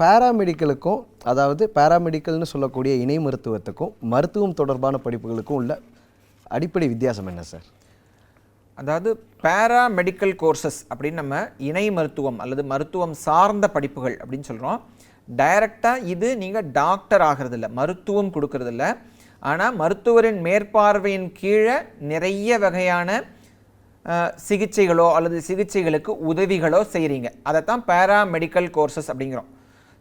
பேராமெடிக்கலுக்கும் அதாவது பேராமெடிக்கல்னு சொல்லக்கூடிய இணை மருத்துவத்துக்கும் மருத்துவம் தொடர்பான படிப்புகளுக்கும் உள்ள அடிப்படை வித்தியாசம் என்ன சார் அதாவது பேரா மெடிக்கல் கோர்சஸ் அப்படின்னு நம்ம இணை மருத்துவம் அல்லது மருத்துவம் சார்ந்த படிப்புகள் அப்படின்னு சொல்கிறோம் டைரக்டாக இது நீங்கள் டாக்டர் ஆகிறதில்ல மருத்துவம் கொடுக்கறதில்ல. ஆனால் மருத்துவரின் மேற்பார்வையின் கீழே நிறைய வகையான சிகிச்சைகளோ அல்லது சிகிச்சைகளுக்கு உதவிகளோ செய்கிறீங்க அதைத்தான் பேரா மெடிக்கல் கோர்சஸ் அப்படிங்கிறோம்.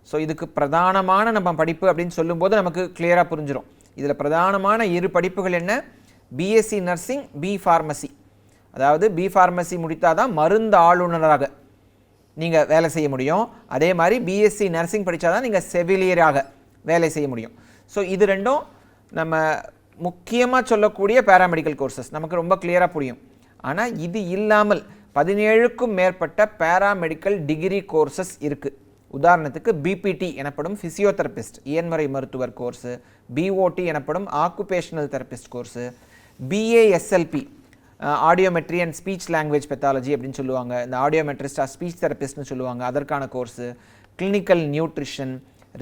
ஸோ இதுக்கு பிரதானமான நம்ம படிப்பு அப்படின்னு சொல்லும்போது நமக்கு கிளியராக புரிஞ்சிடும் இதில் பிரதானமான இரு படிப்புகள் என்ன? பிஎஸ்சி நர்சிங் பி ஃபார்மசி அதாவது பி ஃபார்மசி முடித்தால் தான் மருந்து ஆளுநராக நீங்கள் வேலை செய்ய முடியும். அதே மாதிரி பிஎஸ்சி நர்சிங் படித்தா தான் நீங்கள் செவிலியராக வேலை செய்ய முடியும். ஸோ இது ரெண்டும் நம்ம முக்கியமாக சொல்லக்கூடிய பேராமெடிக்கல் கோர்சஸ் நமக்கு ரொம்ப கிளியராக புரியும். ஆனால் இது இல்லாமல் பதினேழுக்கும் மேற்பட்ட பேராமெடிக்கல் டிகிரி கோர்சஸ் இருக்குது உதாரணத்துக்கு பிபிடி எனப்படும் ஃபிசியோதெரபிஸ்ட் இயன்முறை மருத்துவர் கோர்ஸு பிஓடி எனப்படும் occupational therapist course BASLP audiometry and speech language pathology அப்படின்னு சொல்லுவாங்க. இந்த ஆடியோமெட்ரிஸ்டாக ஸ்பீச் தெரபிஸ்ட்னு சொல்லுவாங்க. அதற்கான course clinical nutrition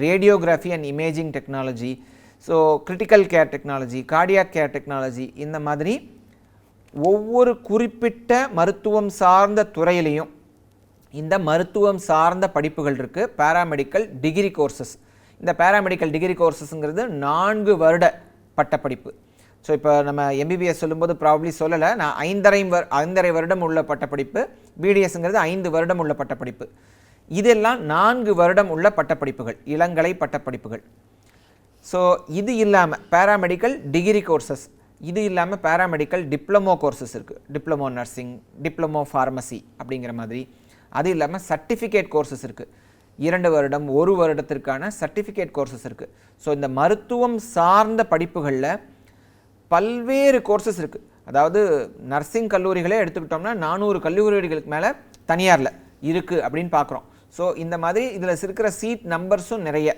radiography and imaging technology so critical care technology cardiac care technology இந்த மாதிரி ஒவ்வொரு குறிப்பிட்ட மருத்துவம் சார்ந்த துறையிலையும் இந்த மருத்துவம் சார்ந்த படிப்புகள் இருக்குது பேராமெடிக்கல் டிகிரி கோர்சஸ் இந்த பேராமெடிக்கல் டிகிரி கோர்சஸ்ங்கிறது நான்கு வருட பட்டப்படிப்பு ஸோ இப்போ நம்ம எம்பிபிஎஸ் சொல்லும்போது ப்ராப்ளி சொல்லலை. நான் ஐந்தரை வர் ஐந்தரை வருடம் உள்ள பட்டப்படிப்பு பிடிஎஸ்ங்கிறது ஐந்து வருடம் உள்ள பட்டப்படிப்பு இதெல்லாம் நான்கு வருடம் உள்ள பட்டப்படிப்புகள் இளங்கலை பட்டப்படிப்புகள் ஸோ இது இல்லாமல் பேராமெடிக்கல் டிகிரி கோர்சஸ் இது இல்லாமல் பேராமெடிக்கல் டிப்ளமோ கோர்சஸ் இருக்குது டிப்ளமோ நர்சிங் டிப்ளமோ ஃபார்மசி அப்படிங்கிற மாதிரி. அது இல்லாமல் சர்டிஃபிகேட் கோர்சஸ் இருக்குது இரண்டு வருடம் ஒரு வருடத்திற்கான சர்டிஃபிகேட் கோர்சஸ் இருக்குது ஸோ இந்த மருத்துவம் சார்ந்த படிப்புகளில் பல்வேறு கோர்சஸ் இருக்குது அதாவது நர்சிங் கல்லூரிகளே எடுத்துக்கிட்டோம்னா நானூறு கல்லூரிகளுக்கு மேலே தனியாரில் இருக்குது அப்படின்னு பார்க்குறோம் ஸோ இந்த மாதிரி இதில் இருக்கிற சீட் நம்பர்ஸும் நிறைய.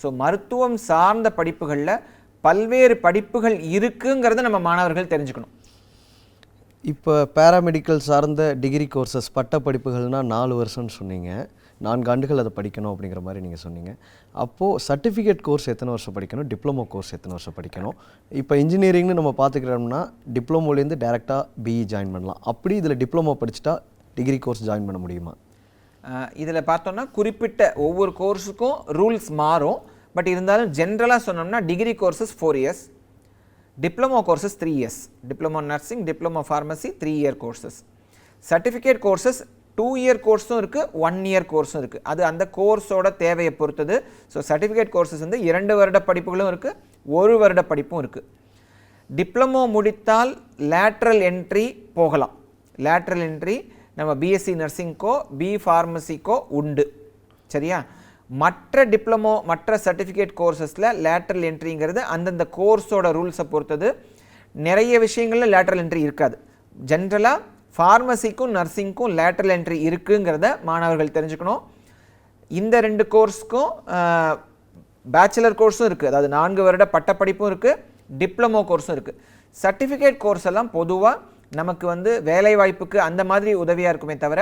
ஸோ மருத்துவம் சார்ந்த படிப்புகளில் பல்வேறு படிப்புகள் இருக்குங்கிறத நம்ம மாணவர்கள் தெரிஞ்சுக்கணும். இப்போ பேராமெடிக்கல் சார்ந்த டிகிரி கோர்சஸ் பட்ட படிப்புகள்னால் நாலு வருஷம்னு சொன்னீங்க. நான்கு ஆண்டுகள் அதை படிக்கணும் அப்படிங்கிற மாதிரி நீங்கள் சொன்னீங்க. அப்போது சர்டிஃபிகேட் கோர்ஸ் எத்தனை வருஷம் படிக்கணும்? டிப்ளமோ கோர்ஸ் எத்தனை வருஷம் படிக்கணும்? இப்போ இன்ஜினியரிங்னு நம்ம பார்த்துக்கிறோம்னா டிப்ளமோலேருந்து டேரெக்டாக பிஇ ஜாயின் பண்ணலாம். அப்படி இதில் டிப்ளமோ படிச்சுட்டா டிகிரி கோர்ஸ் ஜாயின் பண்ண முடியுமா? இதில் பார்த்தோம்னா குறிப்பிட்ட ஒவ்வொரு கோர்ஸுக்கும் ரூல்ஸ் மாறும். பட் இருந்தாலும் ஜென்ரலாக சொன்னோம்னா degree courses four years diploma courses three years diploma nursing diploma pharmacy three year courses certificate courses two year கோர்ஸும் இருக்குது ஒன் இயர் கோர்ஸும் இருக்குது அது அந்த கோர்ஸோட தேவையை பொறுத்தது. ஸோ சர்டிஃபிகேட் கோர்சஸ் வந்து இரண்டு வருட படிப்புகளும் இருக்குது ஒரு வருட படிப்பும் இருக்குது டிப்ளமோ முடித்தால் லேட்ரல் என்ட்ரி போகலாம். லேட்ரல் என்ட்ரி நம்ம பிஎஸ்சி நர்சிங்க்கோ பி ஃபார்மசிக்கோ உண்டு. சரியா? மற்ற டிப்ளமோ மற்ற சர்டிஃபிகேட் கோர்சஸில் லேட்ரல் என்ட்ரிங்கிறது அந்தந்த கோர்ஸோட ரூல்ஸை பொறுத்தது. நிறைய விஷயங்களில் லேட்ரல் என்ட்ரி இருக்காது. ஜென்ரலாக ஃபார்மசிக்கும் நர்சிங்க்கும் லேட்ரல் என்ட்ரி இருக்குங்கிறத மாணவர்கள் தெரிஞ்சுக்கணும். இந்த ரெண்டு கோர்ஸ்க்கும் பேச்சுலர் கோர்ஸும் இருக்குது அதாவது நான்கு வருட பட்டப்படிப்பும் இருக்குது டிப்ளமோ கோர்ஸும் இருக்குது சர்டிஃபிகேட் கோர்ஸ் எல்லாம் பொதுவாக நமக்கு வந்து வேலை வாய்ப்புக்கு அந்த மாதிரி உதவியாக இருக்குமே தவிர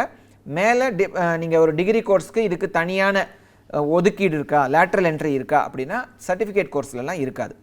மேலே டி நீங்கள் ஒரு டிகிரி கோர்ஸ்க்கு இதுக்கு தனியான ஒதுக்கீடு இருக்கா லேட்ரல் என்ட்ரி இருக்கா அப்படின்னா சர்டிஃபிகேட் கோர்ஸ்லலாம் இருக்காது.